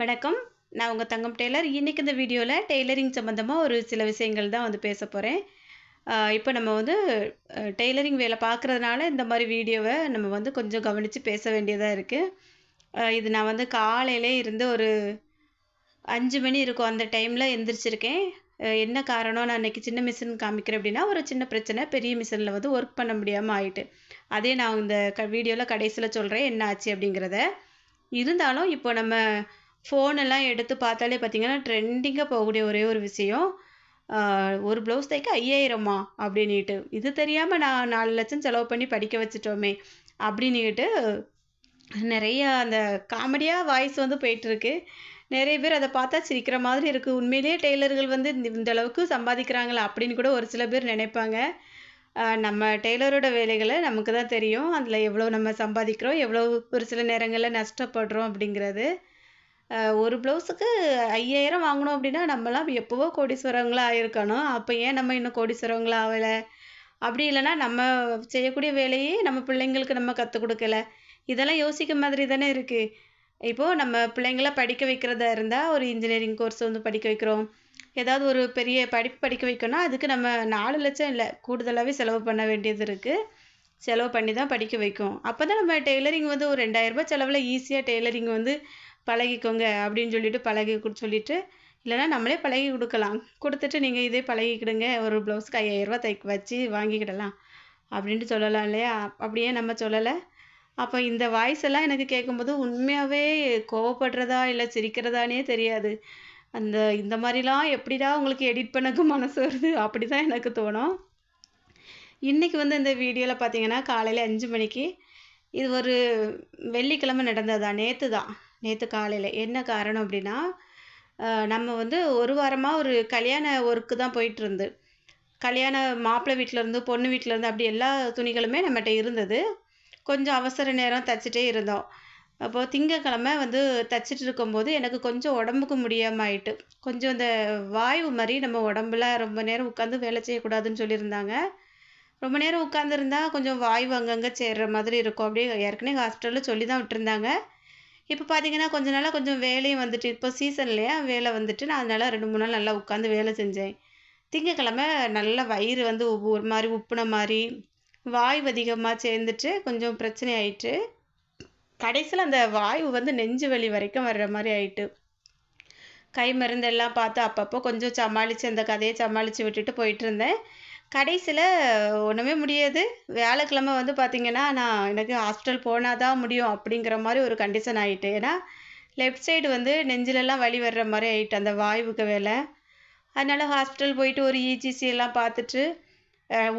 வணக்கம். நான் உங்கள் தங்கம் டெய்லர். இன்றைக்கி இந்த வீடியோவில் டெய்லரிங் சம்மந்தமாக ஒரு சில விஷயங்கள் தான் வந்து பேச போகிறேன் இப்போ நம்ம வந்து டெய்லரிங் வேலை பார்க்குறதுனால இந்த மாதிரி வீடியோவை நம்ம வந்து கொஞ்சம் கவனித்து பேச வேண்டியதாக இருக்குது இது நான் வந்து காலையிலே இருந்து ஒரு அஞ்சு மணி இருக்கும். அந்த டைமில் எந்திரிச்சிருக்கேன். என்ன காரணம்? நான் இன்றைக்கி சின்ன மிஷின் காமிக்கிறேன் அப்படின்னா ஒரு சின்ன பிரச்சனை. பெரிய மிஷினில் வந்து ஒர்க் பண்ண முடியாமல் ஆயிட்டு. அதே நான் இந்த க வீடியோவில் கடைசியில் சொல்கிறேன் என்ன ஆச்சு அப்படிங்கிறத. இருந்தாலும் இப்போ நம்ம ஃபோன் எல்லாம் எடுத்து பார்த்தாலே பார்த்தீங்கன்னா ட்ரெண்டிங்காக போகக்கூடிய ஒரே ஒரு விஷயம் ஒரு ப்ளவுஸ் தைக்க ஐயாயிரமா அப்படின்னுட்டு. இது தெரியாமல் நான் நாலு லட்சம் செலவு பண்ணி படிக்க வச்சுட்டோமே அப்படின்னுட்டு நிறைய அந்த காமெடியாக வாய்ஸ் வந்து போயிட்டுருக்கு. நிறைய பேர் அதை பார்த்தா சிரிக்கிற மாதிரி இருக்குது உண்மையிலேயே டெய்லர்கள் வந்து இந்த அளவுக்கு சம்பாதிக்கிறாங்களா அப்படின்னு கூட ஒரு சில பேர் நினைப்பாங்க. நம்ம டெய்லரோட வேலைகளை நமக்கு தான் தெரியும். அதில் எவ்வளோ நம்ம சம்பாதிக்கிறோம் எவ்வளோ ஒரு சில நேரங்களில் நஷ்டப்படுறோம் அப்படிங்கிறது. ஒரு ப்ளவுஸுக்கு ஐயாயிரம் வாங்கினோம் அப்படின்னா நம்மலாம் எப்போவோ கோடீஸ்வரங்களாக ஆயிருக்கணும் அப்போ ஏன் நம்ம இன்னும் கோடீஸ்வரங்களாக ஆகலை அப்படி இல்லைன்னா நம்ம செய்யக்கூடிய வேலையே நம்ம பிள்ளைங்களுக்கு நம்ம கற்றுக் கொடுக்கல. இதெல்லாம் யோசிக்க மாதிரி தானே இருக்குது இப்போது நம்ம பிள்ளைங்கள படிக்க வைக்கிறதா இருந்தால் ஒரு இன்ஜினியரிங் கோர்ஸ் வந்து படிக்க வைக்கிறோம். ஏதாவது ஒரு பெரிய படிப்பு படிக்க வைக்கணும்னா அதுக்கு நம்ம நாலு லட்சம் இல்லை கூடுதலாகவே செலவு பண்ண வேண்டியது இருக்குது செலவு பண்ணி தான் படிக்க வைக்கும். அப்போ தான் நம்ம டெய்லரிங் வந்து ஒரு ரெண்டாயிரரூபா செலவில் ஈஸியாக டெய்லரிங் வந்து பழகிக்கோங்க அப்படின்னு சொல்லிட்டு பழகி கொடு சொல்லிட்டு இல்லைன்னா நம்மளே பழகி கொடுக்கலாம். கொடுத்துட்டு நீங்கள் இதே பழகிக்கிடுங்க ஒரு ப்ளவுஸ்க்கு ஐயாயிரரூபா தைக்க வச்சு வாங்கிக்கிடலாம் அப்படின்ட்டு சொல்லலாம் இல்லையா? அப்படியே நம்ம சொல்லலை. அப்போ இந்த வாய்ஸ் எல்லாம் எனக்கு கேட்கும்போது உண்மையாகவே கோவப்படுறதா இல்லை சிரிக்கிறதானே தெரியாது. அந்த இந்த மாதிரிலாம் எப்படிடா உங்களுக்கு எடிட் பண்ணக்கு மனசு வருது? அப்படி தான் எனக்கு தோணும். இன்றைக்கி வந்து இந்த வீடியோவில் பார்த்தீங்கன்னா காலையில் அஞ்சு மணிக்கு இது ஒரு வெள்ளிக்கிழமை நடந்ததா நேற்று தான். நேற்று காலையில். என்ன காரணம் அப்படின்னா நம்ம வந்து ஒரு வாரமாக ஒரு கல்யாண ஒர்க்கு தான் போயிட்டுருந்து. கல்யாண மாப்பிள்ளை வீட்டில் இருந்து பொண்ணு வீட்டில் இருந்து அப்படி எல்லா துணிகளுமே நம்மகிட்ட இருந்தது. கொஞ்சம் அவசர நேரம் தைச்சிட்டே இருந்தோம். அப்போது திங்கக்கிழமை வந்து தைச்சிட்டு இருக்கும்போது எனக்கு கொஞ்சம் உடம்புக்கு முடியாமல் ஆயிட்டு கொஞ்சம் இந்த வாய்வு மாதிரி நம்ம உடம்புல ரொம்ப நேரம் உட்காந்து வேலை செய்யக்கூடாதுன்னு சொல்லியிருந்தாங்க. ரொம்ப நேரம் உட்காந்துருந்தா கொஞ்சம் வாய்வு அங்கங்கே சேர்ற மாதிரி இருக்கும். அப்படியே ஏற்கனவே ஹாஸ்பிட்டலில் சொல்லி தான் விட்டுருந்தாங்க. இப்போ பார்த்தீங்கன்னா கொஞ்ச நாளாக கொஞ்சம் வேலையும் வந்துட்டு இப்போ சீசன் இல்லையா? வேலை வந்துட்டு நான் அதனால ரெண்டு மூணு நாள் நல்லா உட்காந்து வேலை செஞ்சேன். திங்கக்கிழமை நல்ல வயிறு வந்து ஒரு மாதிரி உப்புன மாதிரி வாய்வு அதிகமாக சேர்ந்துட்டு கொஞ்சம் பிரச்சனை ஆயிட்டு கடைசியில் அந்த வாய்வு வந்து நெஞ்சு வலி வரைக்கும் வர்ற மாதிரி ஆயிட்டு கை மருந்தெல்லாம் பார்த்து அப்பப்போ கொஞ்சம் சமாளித்து அந்த கதையை சமாளித்து விட்டுட்டு போயிட்டு இருந்தேன். கடைசியில் ஒன்றுமே முடியாது. வியாழக்கிழமை வந்து பார்த்திங்கன்னா நான் எனக்கு ஹாஸ்பிட்டல் போனால் தான் முடியும் அப்படிங்கிற மாதிரி ஒரு கண்டிஷன் ஆகிட்டு ஏன்னா லெஃப்ட் சைடு வந்து நெஞ்சிலெல்லாம் வலி வர்ற மாதிரி ஆகிட்டு அந்த வாய்வுக்கு வேலை அதனால் ஹாஸ்பிட்டல் போயிட்டு ஒரு இஜிசி எல்லாம் பார்த்துட்டு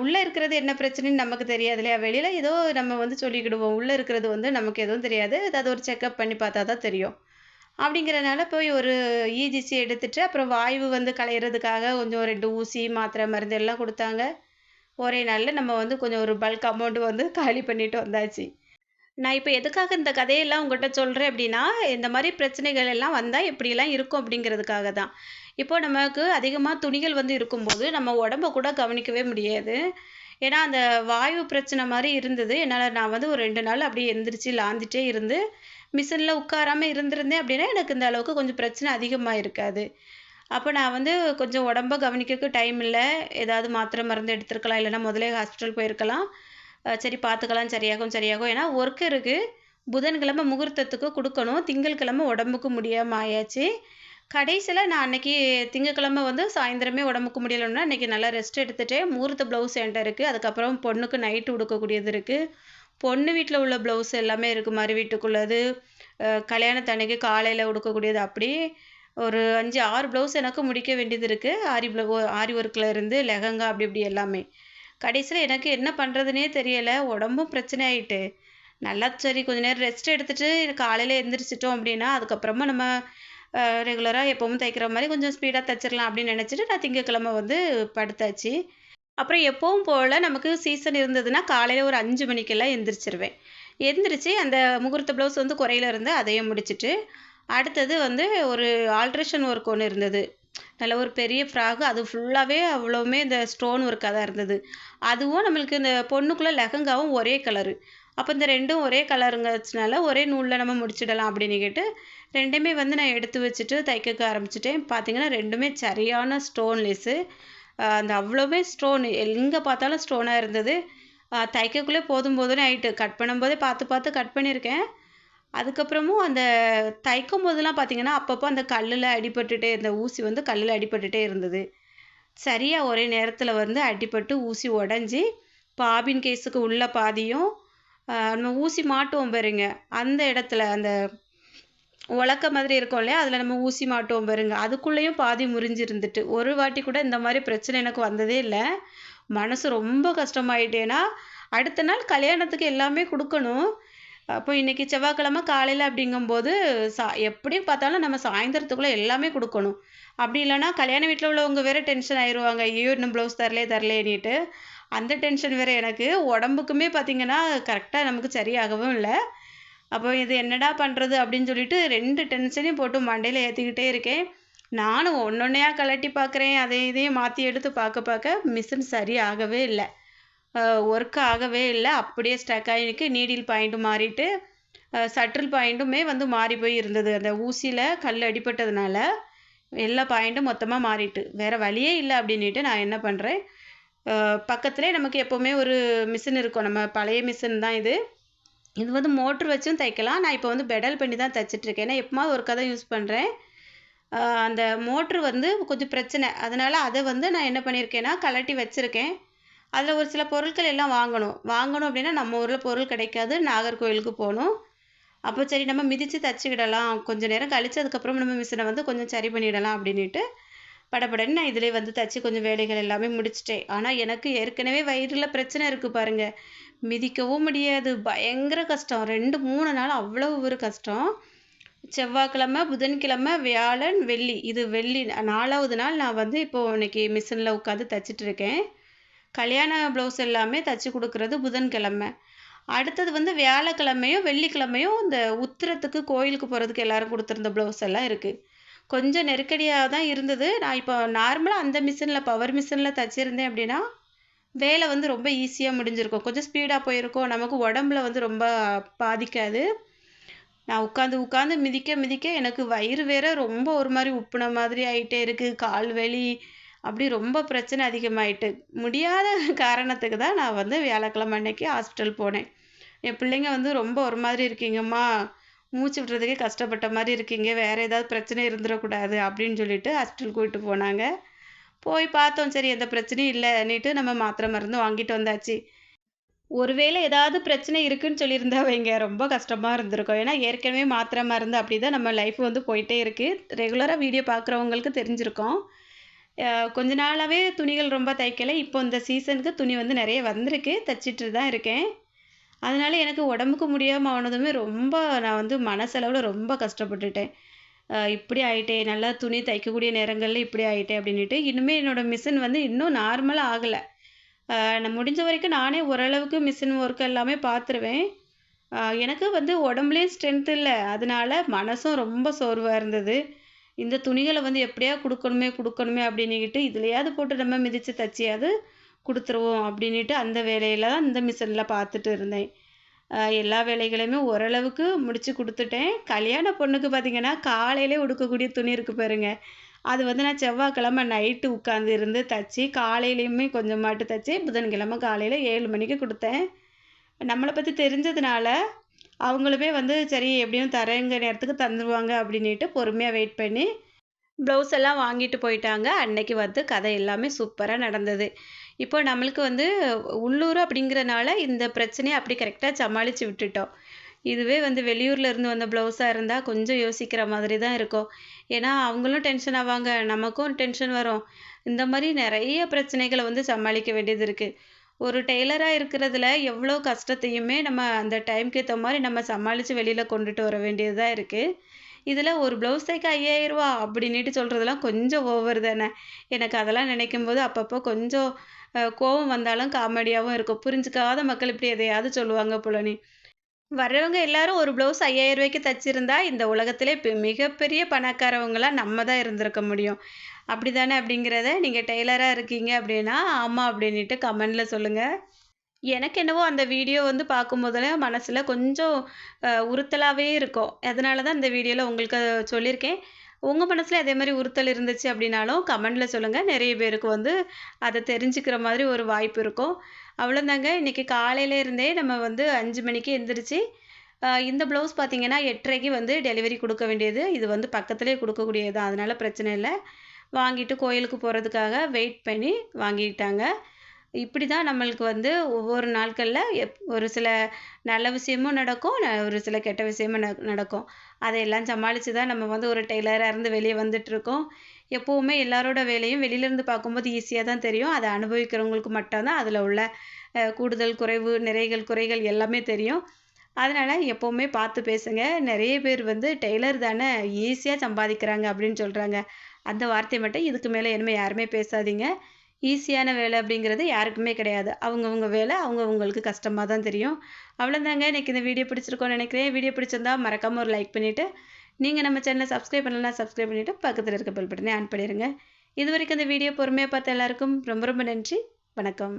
உள்ளே இருக்கிறது என்ன பிரச்சனைன்னு நமக்கு தெரியாது இல்லையா? வெளியில் ஏதோ நம்ம வந்து சொல்லிக்கிடுவோம். உள்ளே இருக்கிறது வந்து நமக்கு எதுவும் தெரியாது. ஏதாவது ஒரு செக்கப் பண்ணி பார்த்தா தான் தெரியும். அப்படிங்கிறனால போய் ஒரு இஜிசி எடுத்துட்டு அப்புறம் வாய்வு வந்து களையிறதுக்காக கொஞ்சம் ரெண்டு ஊசி மாத்திரை மருந்து எல்லாம் கொடுத்தாங்க. ஒரே நாளில் நம்ம வந்து கொஞ்சம் ஒரு பல்க் அமௌண்ட் வந்து காலி பண்ணிட்டு வந்தாச்சு. நான் இப்போ எதுக்காக இந்த கதையெல்லாம் உங்கள்கிட்ட சொல்கிறேன் அப்படின்னா இந்த மாதிரி பிரச்சனைகள் எல்லாம் வந்தால் எப்படியெல்லாம் இருக்கும் அப்படிங்கிறதுக்காக தான். இப்போ நமக்கு அதிகமாக துணிகள் வந்து இருக்கும்போது நம்ம உடம்ப கூட கவனிக்கவே முடியாது. ஏன்னா அந்த வாயு பிரச்சனை மாதிரி இருந்தது. என்னால் நான் வந்து ஒரு ரெண்டு நாள் அப்படியே எந்திரிச்சு லாந்திட்டே இருந்து மிஷினில் உட்காராமல் இருந்திருந்தேன் அப்படின்னா எனக்கு இந்த அளவுக்கு கொஞ்சம் பிரச்சனை அதிகமாக இருக்காது. அப்போ நான் வந்து கொஞ்சம் உடம்ப கவனிக்கிறதுக்கு டைம் இல்லை. ஏதாவது மாத்திரை மருந்து எடுத்துருக்கலாம். இல்லைன்னா முதலே ஹாஸ்பிட்டல் போயிருக்கலாம். சரி பார்த்துக்கலாம். சரியாகும் சரியாகும். ஏன்னா ஒர்க் இருக்குது புதன்கிழமை முகூர்த்தத்துக்கு கொடுக்கணும். திங்கட்கிழமை உடம்புக்கு முடியாமல் ஆயாச்சு. கடைசியில் நான் அன்னைக்கு திங்கக்கிழமை வந்து சாயந்தரமே உடம்புக்கு முடியலைன்னா அன்றைக்கி நல்லா ரெஸ்ட் எடுத்துகிட்டே முகூர்த்த ப்ளவுஸ் என்கிட்ட இருக்குது அதுக்கப்புறம் பொண்ணுக்கு நைட்டு உடுக்கக்கூடியது இருக்குது பொண்ணு வீட்டில் உள்ள ப்ளவுஸ் எல்லாமே இருக்குது மறு வீட்டுக்குள்ளது. கல்யாணத்தன்னைக்கு காலையில் உடுக்கக்கூடியது அப்படி. ஒரு அஞ்சு ஆறு ப்ளவுஸ் எனக்கு முடிக்க வேண்டியது இருக்குது ஆரி ப்ளவு ஆரி ஒர்க்கில் இருந்து லெஹங்கா அப்படி இப்படி எல்லாமே. கடைசியில் எனக்கு என்ன பண்ணுறதுனே தெரியலை. உடம்பும் பிரச்சனை ஆயிட்டு. நல்லா சரி கொஞ்ச நேரம் ரெஸ்ட் எடுத்துகிட்டு காலையில் எழுந்திரிச்சிட்டோம் அப்படின்னா அதுக்கப்புறமா நம்ம ரெகுலராக எப்பவும் தைக்கிற மாதிரி கொஞ்சம் ஸ்பீடாக தைச்சிடலாம் அப்படின்னு நினச்சிட்டு நான் திங்கக்கிழமை வந்து படுத்தாச்சு. அப்புறம் எப்பவும் போல் நமக்கு சீசன் இருந்ததுன்னா காலையில் ஒரு அஞ்சு மணிக்கெல்லாம் எந்திரிச்சிருவேன். எந்திரிச்சு அந்த முகூர்த்த ப்ளவுஸ் வந்து குறையில இருந்து அதையும் முடிச்சுட்டு அடுத்தது வந்து ஒரு ஆல்ட்ரேஷன் ஒர்க் ஒன்று இருந்தது. நல்ல ஒரு பெரிய ஃப்ராகு அது ஃபுல்லாகவே அவ்வளோவுமே இந்த ஸ்டோன் ஒர்க்காக தான் இருந்தது. அதுவும் நம்மளுக்கு இந்த பொண்ணுக்குள்ளே லெஹங்காவும் ஒரே கலரு அப்போ இந்த ரெண்டும் ஒரே கலருங்கிறதுனால ஒரே நூலில் நம்ம முடிச்சிடலாம் அப்படின்னுக்கிட்டு ரெண்டுமே வந்து நான் எடுத்து வச்சுட்டு தைக்க ஆரம்பிச்சிட்டேன். பார்த்தீங்கன்னா ரெண்டுமே சரியான ஸ்டோன் அந்த அவ்வளோவே ஸ்டோன் எங்கே பார்த்தாலும் ஸ்டோனாக இருந்தது. தைக்கக்குள்ளே போதும் போதும்னு ஆயிட்டு. கட் பண்ணும்போதே பார்த்து பார்த்து கட் பண்ணியிருக்கேன். அதுக்கப்புறமும் அந்த தைக்கும் போதெல்லாம் பார்த்தீங்கன்னா அப்பப்போ அந்த கல்லில் அடிபட்டுட்டே இருந்த ஊசி வந்து கல்லில் அடிபட்டுட்டே இருந்தது. சரியாக ஒரே நேரத்தில் வந்து அடிபட்டு ஊசி உடஞ்சி பாபின் கேஸுக்கு உள்ள பாதியும் நம்ம ஊசி மாட்டுவோம் பாருங்க. அந்த இடத்துல அந்த உலக்க மாதிரி இருக்கும் இல்லையா? அதில் நம்ம ஊசி மாட்டுவோம் பாருங்க. அதுக்குள்ளேயும் பாதி முறிஞ்சிருந்துட்டு ஒரு வாட்டி கூட இந்த மாதிரி பிரச்சனை எனக்கு வந்ததே இல்லை. மனசு ரொம்ப கஷ்டமாயிட்டேன்னா அடுத்த நாள் கல்யாணத்துக்கு எல்லாமே கொடுக்கணும். அப்போ இன்றைக்கி செவ்வாய்க்கிழமை காலையில் அப்படிங்கும்போது சா எப்படியும் பார்த்தாலும் நம்ம சாயந்தரத்துக்குள்ளே எல்லாமே கொடுக்கணும். அப்படி இல்லைன்னா கல்யாண வீட்டில் உள்ளவங்க வேறு டென்ஷன் ஆயிடுவாங்க ஐயோ இன்னும் ப்ளவுஸ் தரலே தரலேனிட்டு அந்த டென்ஷன் வேறு எனக்கு. உடம்புக்குமே பார்த்திங்கன்னா கரெக்டாக நமக்கு சரியாகவும் இல்லை. அப்போ இது என்னடா பண்ணுறது அப்படின்னு சொல்லிட்டு ரெண்டு டென்ஷனையும் போட்டு மண்டையில் ஏற்றிக்கிட்டே இருக்கேன். நானும் ஒன்றொன்னையாக கலட்டி பார்க்குறேன் அதை இதையும் மாற்றி எடுத்து பார்க்க பார்க்க மிஷின் சரியாகவே இல்லை. ஒர்க் ஆகவே இல்லை. அப்படியே ஸ்டக் ஆகிருக்கு நீடில் பாயிண்ட்டும் மாறிட்டு சட்டில் பாயிண்ட்டுமே வந்து மாறி போய் இருந்தது. அந்த ஊசியில் கல் அடிப்பட்டதுனால எல்லா பாயிண்ட்டும் மொத்தமாக மாறிட்டு. வேறு வழியே இல்லை அப்படின்ட்டு நான் என்ன பண்ணுறேன் பக்கத்துலேயே நமக்கு எப்போவுமே ஒரு மிஷின் இருக்கும். நம்ம பழைய மிஷின் தான் இது. இது வந்து மோட்ரு வச்சும் தைக்கலாம். நான் இப்போ வந்து பெடல் பண்ணி தான் தைச்சிட்ருக்கேன். ஏன்னா எப்போமாவது ஒரு கதை யூஸ் பண்ணுறேன் அந்த மோட்ரு வந்து கொஞ்சம் பிரச்சனை. அதனால் அதை வந்து நான் என்ன பண்ணியிருக்கேன்னா கலட்டி வச்சுருக்கேன். அதில் ஒரு சில பொருட்கள் எல்லாம் வாங்கணும். வாங்கணும் அப்படின்னா நம்ம ஊரில் பொருள் கிடைக்காது. நாகர்கோவிலுக்கு போகணும். அப்போ சரி நம்ம மிதித்து தச்சுக்கிடலாம். கொஞ்சம் நேரம் கழிச்சதுக்கப்புறம் நம்ம மிஷினை வந்து கொஞ்சம் சரி பண்ணிடலாம் அப்படின்ட்டு படப்படன்னு நான் இதிலே வந்து தச்சு கொஞ்சம் வேலைகள் எல்லாமே முடிச்சிட்டேன். ஆனால் எனக்கு ஏற்கனவே வயிறில் பிரச்சனை இருக்குது பாருங்கள் மிதிக்கவும் முடியாது. பயங்கர கஷ்டம். ரெண்டு மூணு நாள் அவ்வளோ ஒரு கஷ்டம். செவ்வாய்க்கிழமை புதன்கிழமை வியாழன் வெள்ளி. இது வெள்ளி நாலாவது நாள் நான் வந்து இப்போது இன்னைக்கு மிஷினில் உட்காந்து தச்சிட்ருக்கேன் கல்யாண ப்ளவுஸ் எல்லாமே தச்சு கொடுக்குறது புதன்கிழமை. அடுத்தது வந்து வியாழக்கிழமையும் வெள்ளிக்கிழமையும் இந்த உத்திரத்துக்கு கோயிலுக்கு போகிறதுக்கு எல்லாரும் கொடுத்துருந்த ப்ளவுஸ் எல்லாம் இருக்குது கொஞ்சம் நெருக்கடியாக தான் இருந்தது. நான் இப்போ நார்மலாக அந்த மிஷினில் பவர் மிஷினில் தச்சிருந்தேன் அப்படின்னா வேலை வந்து ரொம்ப ஈஸியாக முடிஞ்சிருக்கும். கொஞ்சம் ஸ்பீடாக போயிருக்கும். நமக்கு உடம்புல வந்து ரொம்ப பாதிக்காது. நான் உட்காந்து உட்காந்து மிதிக்க மிதிக்க எனக்கு வயிறு வேற ரொம்ப ஒரு மாதிரி உப்புன மாதிரி ஆகிட்டே இருக்குது கால் வலி அப்படி ரொம்ப பிரச்சனை அதிகமாயிட்டு. முடியாத காரணத்துக்கு தான் நான் வந்து வியாழக்கிழமை அன்னைக்கு ஹாஸ்பிட்டல் போனேன். என் பிள்ளைங்க வந்து ரொம்ப ஒரு மாதிரி இருக்கீங்கம்மா. மூச்சு விடுறதுக்கே கஷ்டப்பட்ட மாதிரி இருக்கீங்க. வேறு ஏதாவது பிரச்சனை இருந்துடக்கூடாது அப்படின்னு சொல்லிட்டு ஹாஸ்பிட்டல் கூப்பிட்டு போனாங்க. போய் பார்த்தோம். சரி எந்த பிரச்சனையும் இல்லைன்னுட்டு நம்ம மாத்திரை மருந்து வாங்கிட்டு வந்தாச்சு. ஒருவேளை ஏதாவது பிரச்சனை இருக்குன்னு சொல்லியிருந்தா வைங்க. ரொம்ப கஷ்டமாக இருந்திருக்கும். ஏன்னா ஏற்கனவே மாத்திரை மருந்து அப்படி தான் நம்ம லைஃப் வந்து போயிட்டே இருக்குது ரெகுலராக வீடியோ பார்க்குறவங்களுக்கு தெரிஞ்சிருக்கோம். கொஞ்ச நாளாகவே துணிகள் ரொம்ப தைக்கலை. இப்போ இந்த சீசனுக்கு துணி வந்து நிறைய வந்திருக்கு. தைச்சிட்டு தான் இருக்கேன். அதனால் எனக்கு உடம்புக்கு முடியாமல் ஆனதுமே ரொம்ப நான் வந்து மனசளவில் ரொம்ப கஷ்டப்பட்டுட்டேன். இப்படி ஆகிட்டேன் நல்லா துணி தைக்கக்கூடிய நேரங்களில் இப்படி ஆகிட்டேன் அப்படின்ட்டு இனிமேல் என்னோடய மிஷின் வந்து இன்னும் நார்மலாக ஆகலை. நான் முடிஞ்ச வரைக்கும் நானே ஓரளவுக்கு மிஷின் ஒர்க் எல்லாமே பார்த்துருவேன் எனக்கு வந்து உடம்புலேயும் ஸ்ட்ரென்த் இல்லை. அதனால மனசும் ரொம்ப சோர்வாக இருந்தது. இந்த துணிகளை வந்து எப்படியா கொடுக்கணுமே கொடுக்கணுமே அப்படின்னுக்கிட்டு இதுலையாவது போட்டு நம்ம மிதித்து தச்சியாவது கொடுத்துருவோம் அப்படின்ட்டு அந்த வேலையில் தான் இந்த மிஷினில் பார்த்துட்டு இருந்தேன். எல்லா வேலைகளையுமே ஓரளவுக்கு முடித்து கொடுத்துட்டேன். கல்யாண பொண்ணுக்கு பார்த்திங்கன்னா காலையிலே உடுக்கக்கூடிய துணி இருக்குது பாருங்க. அது வந்து நான் செவ்வாய்க்கிழமை நைட்டு உட்காந்து இருந்து தைச்சி காலையிலையுமே கொஞ்சமாட்டு தைச்சி புதன்கிழமை காலையில் ஏழு மணிக்கு கொடுத்தேன். நம்மளை பற்றி தெரிஞ்சதுனால அவங்களுமே வந்து சரி எப்படியும் தரேங்க நேரத்துக்கு தந்துடுவாங்க அப்படின்ட்டு பொறுமையாக வெயிட் பண்ணி ப்ளவுஸ் எல்லாம் வாங்கிட்டு போயிட்டாங்க. அன்னைக்கு வந்து கதை எல்லாமே சூப்பராக நடந்தது. இப்போ நம்மளுக்கு வந்து உள்ளூர் அப்படிங்கிறனால இந்த பிரச்சனையை அப்படி கரெக்டாக சமாளித்து விட்டுட்டோம். இதுவே வந்து வெளியூரில் இருந்து வந்த ப்ளவுஸாக இருந்தால் கொஞ்சம் யோசிக்கிற மாதிரி தான் இருக்கும். ஏன்னா அவங்களும் டென்ஷன் ஆவாங்க நமக்கும் டென்ஷன் வரும். இந்த மாதிரி நிறைய பிரச்சனைகளை வந்து சமாளிக்க வேண்டியது இருக்குது ஒரு டெய்லராக இருக்கிறதுல எவ்வளோ கஷ்டத்தையுமே நம்ம அந்த டைம்க்கு ஏற்ற மாதிரி நம்ம சமாளித்து வெளியில் கொண்டுட்டு வர வேண்டியதாக இருக்குது இதில் ஒரு ப்ளவுஸ் தைக்க ஐயாயிரரூவா அப்படின்ட்டு சொல்கிறதெல்லாம் கொஞ்சம் ஓவர் தானே. எனக்கு அதெல்லாம் நினைக்கும் போது அப்பப்போ கொஞ்சம் கோபம் வந்தாலும் காமெடியாகவும் இருக்கும். புரிஞ்சுக்காத மக்கள் இப்படி எதையாவது சொல்லுவாங்க புலனி. வர்றவங்க எல்லாரும் ஒரு ப்ளவுஸ் ஐயாயிரம் ரூபாய்க்கு தச்சிருந்தா இந்த உலகத்திலே மிகப்பெரிய பணக்காரவங்களாம் நம்ம தான் இருந்திருக்க முடியும். அப்படி தானே அப்படிங்கிறத நீங்கள் டெய்லராக இருக்கீங்க அப்படின்னா ஆமாம் அப்படின்ட்டு கமெண்டில் சொல்லுங்கள் எனக்கு என்னவோ அந்த வீடியோ வந்து பார்க்கும்போதெல்லாம் மனசில் கொஞ்சம் அ உறுத்தலாவே இருக்கும். அதனால தான் இந்த வீடியோல உங்களுக்கு சொல்லியிருக்கேன். உங்க மனசுல அதே மாரி உறுத்தல் இருந்துச்சு அப்படின்னாலும் கமெண்ட்ல சொல்லுங்க. நெறைய பேருக்கு வந்து அத தெரிஞ்சுக்கிற மாதிரி ஒரு வாய்ப்பு இருக்கும். அவ்வளோதாங்க. இன்னைக்கு காலையில இருந்தே நம்ம வந்து 5 மணிக்கு எந்திரிச்சு, அ இந்த ப்ளவுஸ் பார்த்தீங்கன்னா 8:30க்கு வந்து டெலிவரி குடுக்க வேண்டியது. இது வந்து பக்கத்திலேயே குடுக்கக்கூடியது தான். அதனால பிரச்சனை இல்ல. வாங்கிட்டு கோயிலுக்கு போறதுக்காக வெயிட் பண்ணி வாங்கிட்டாங்க. இப்படி தான் நம்மளுக்கு வந்து ஒவ்வொரு நாட்களில் எப் ஒரு சில நல்ல விஷயமும் நடக்கும். ந ஒரு சில கெட்ட விஷயமும் ந நடக்கும். அதையெல்லாம் சமாளித்து தான் நம்ம வந்து ஒரு டெய்லராக இருந்து வெளியே வந்துட்டுருக்கோம். எப்போவுமே எல்லாரோட வேலையும் வெளியிலேருந்து பார்க்கும்போது ஈஸியாக தான் தெரியும். அதை அனுபவிக்கிறவங்களுக்கு மட்டும் தான் உள்ள கூடுதல், குறைவு, நிறைகள், குறைகள் எல்லாமே தெரியும். அதனால் எப்போவுமே பார்த்து பேசுங்க. நிறைய பேர் வந்து டெய்லர் தானே ஈஸியாக சம்பாதிக்கிறாங்க அப்படின்னு சொல்கிறாங்க அந்த வார்த்தை மட்டும் இதுக்கு மேலே இனிமேல் யாருமே பேசாதீங்க. ஈஸியான வேலை அப்படிங்கிறது யாருக்குமே கிடையாது. அவங்கவுங்க வேலை அவங்கவுங்களுக்கு கஷ்டமாக தான் தெரியும். அவ்வளோதாங்க. இன்னைக்கு இந்த வீடியோ பிடிச்சிருக்கோன்னு நினைக்கிறேன் வீடியோ பிடிச்சிருந்தா மறக்காமல் ஒரு லைக் பண்ணிவிட்டு நீங்கள் நம்ம சேனலை சப்ஸ்கிரைப் பண்ணலாம் சப்ஸ்கிரைப் பண்ணிவிட்டு பக்கத்தில் இருக்க பெல் பட்டனையும் ஆன் பண்ணிடுங்க இது வரைக்கும் இந்த வீடியோ பொறுமையாக பார்த்த எல்லாருக்கும் ரொம்ப ரொம்ப நன்றி. வணக்கம்.